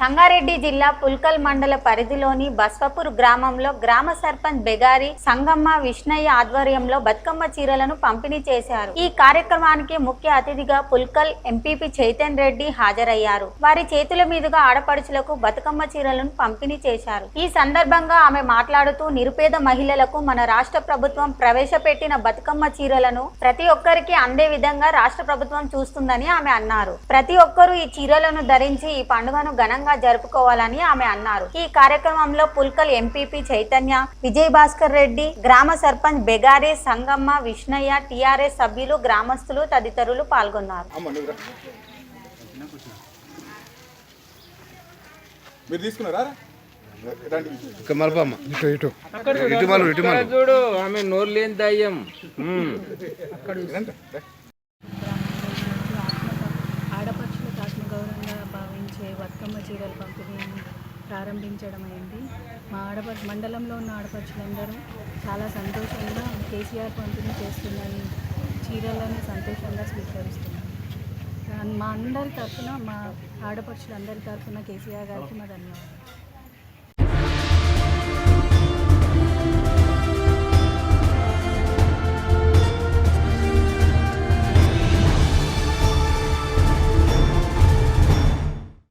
సంగారెడ్డి జిల్లా పుల్కల్ మండల పరిధిలోని బస్వపూర్ గ్రామంలో గ్రామ సర్పంచ్ బెగారి సంగమ్మ విష్ణయ్య ఆధ్వర్యంలో బతుకమ్మ చీరలను పంపిణీ చేశారు. ఈ కార్యక్రమానికి ముఖ్య అతిథిగా పుల్కల్ ఎంపీపీ చైతన్ రెడ్డి హాజరయ్యారు. వారి చేతుల మీదుగా ఆడపడుచులకు బతుకమ్మ చీరలను పంపిణీ చేశారు. ఈ సందర్భంగా ఆమె మాట్లాడుతూ నిరుపేద మహిళలకు మన రాష్ట్ర ప్రభుత్వం ప్రవేశపెట్టిన బతుకమ్మ చీరలను ప్రతి ఒక్కరికి అందే విధంగా రాష్ట్ర ప్రభుత్వం చూస్తుందని ఆమె అన్నారు. ప్రతి ఒక్కరూ ఈ చీరలను ధరించి ఈ పండుగను ఘనంగా జరుపుకోవాలని ఆమె అన్నారు. ఈ కార్యక్రమంలో పుల్కల్ ఎంపీపీ చైతన్య విజయ్ భాస్కర్ రెడ్డి గ్రామ సర్పంచ్ బెగారే సంగమ్మ విష్ణయ్య టిఆర్ఎస్ సభ్యులు గ్రామస్తులు తదితరులు పాల్గొన్నారు. మీరు తీసుకున్నారా? చూడు ఆమె నోరు లేని దయ్యం ఆత్మగౌరవంగా చే బతుకమ్మ చీరల పంపిణీ ప్రారంభించడం అయింది. మా ఆడపడు మండలంలో ఉన్న ఆడపడుచులందరూ చాలా సంతోషంగా కేసీఆర్ పంపిణీ చేస్తున్న చీరలను సంతోషంగా స్వీకరిస్తున్నారు. మా అందరి తరఫున మా ఆడపడుచులందరి తరఫున కేసీఆర్ గారికి మా ధన్యవాదాలు.